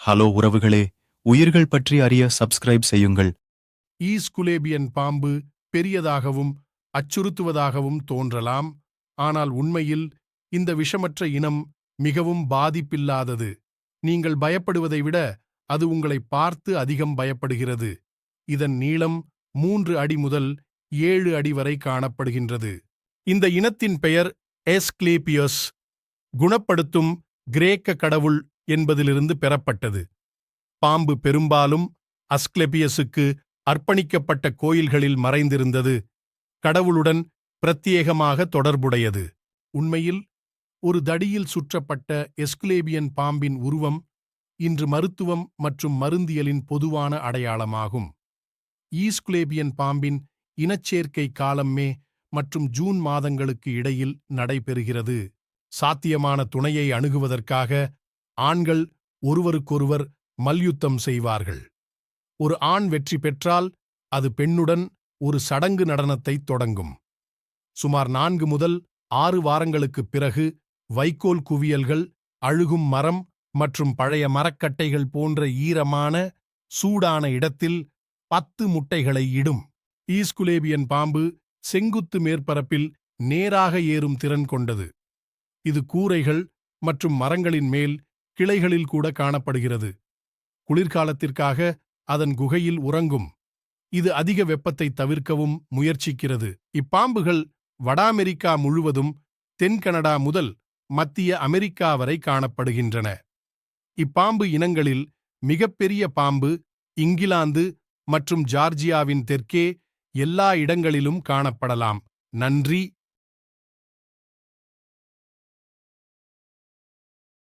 Hello உறவுகளே உயிர்கள் பற்றி அறிய சப்ஸ்கிரைப் செய்யுங்கள். ஈஸ்குலேபியன் பாம்பு பெரியதாகவும் அச்சுறுத்துவதாகவும் தோன்றலாம். ஆனால் உண்மையில் இந்த விஷமற்ற இனம் மிகவும் பாதிப்பில்லாதது. நீங்கள் பயப்படுவதை விட அது உங்களை பார்த்து அதிகம் பயப்படுகிறது. இதன் நீளம் மூன்று அடி முதல் ஏழு அடி வரை காணப்படுகின்றது. இந்த இனத்தின் பெயர் எஸ்க்லேபியஸ். குணப்படுத்தும் கிரேக்க கடவுள் என்பதிலிருந்து பெறப்பட்டது. பாம்பு பெரும்பாலும் அஸ்க்லெபியஸுக்கு அர்ப்பணிக்கப்பட்ட கோயில்களில் மறைந்திருந்தது. கடவுளுடன் பிரத்யேகமாக தொடர்புடையது. உண்மையில் ஒரு தடியில் சுற்றப்பட்ட எஸ்குலேபியன் பாம்பின் உருவம் இன்று மருத்துவம் மற்றும் மருந்தியலின் பொதுவான அடையாளமாகும். ஈஸ்குலேபியன் பாம்பின் இனச்சேர்க்கை காலம் மே மற்றும் ஜூன் மாதங்களுக்கு இடையில் நடைபெறுகிறது. சாத்தியமான துணையை அணுகுவதற்காக ஆண்கள் ஒருவருக்கொருவர் மல்யுத்தம் செய்வார்கள். ஒரு ஆண் வெற்றி பெற்றால் அது பெண்ணுடன் ஒரு சடங்கு நடனத்தை தொடங்கும். சுமார் நான்கு முதல் ஆறு வாரங்களுக்குப் பிறகு வைக்கோல் குவியல்கள் அழுகும் மரம் மற்றும் பழைய மரக்கட்டைகள் போன்ற ஈரமான சூடான இடத்தில் பத்து முட்டைகளை இடும். ஈஸ்குலேபியன் பாம்பு செங்குத்து மேற்பரப்பில் நேராக ஏறும் திறன் கொண்டது. இது கூரைகள் மற்றும் மரங்களின் மேல் கிளைகளில் கூட காணப்படுகிறது. குளிர்காலத்திற்காக அதன் குகையில் உறங்கும். இது அதிக வெப்பத்தை தவிர்க்கவும் முயற்சிக்கிறது. இப்பாம்புகள் வட அமெரிக்கா முழுவதும் தென் கனடா முதல் மத்திய அமெரிக்கா வரை காணப்படுகின்றன. இப்பாம்பு இனங்களில் மிகப்பெரிய பாம்பு இங்கிலாந்து மற்றும் ஜார்ஜியாவின் தெற்கே எல்லா இடங்களிலும் காணப்படலாம். நன்றி.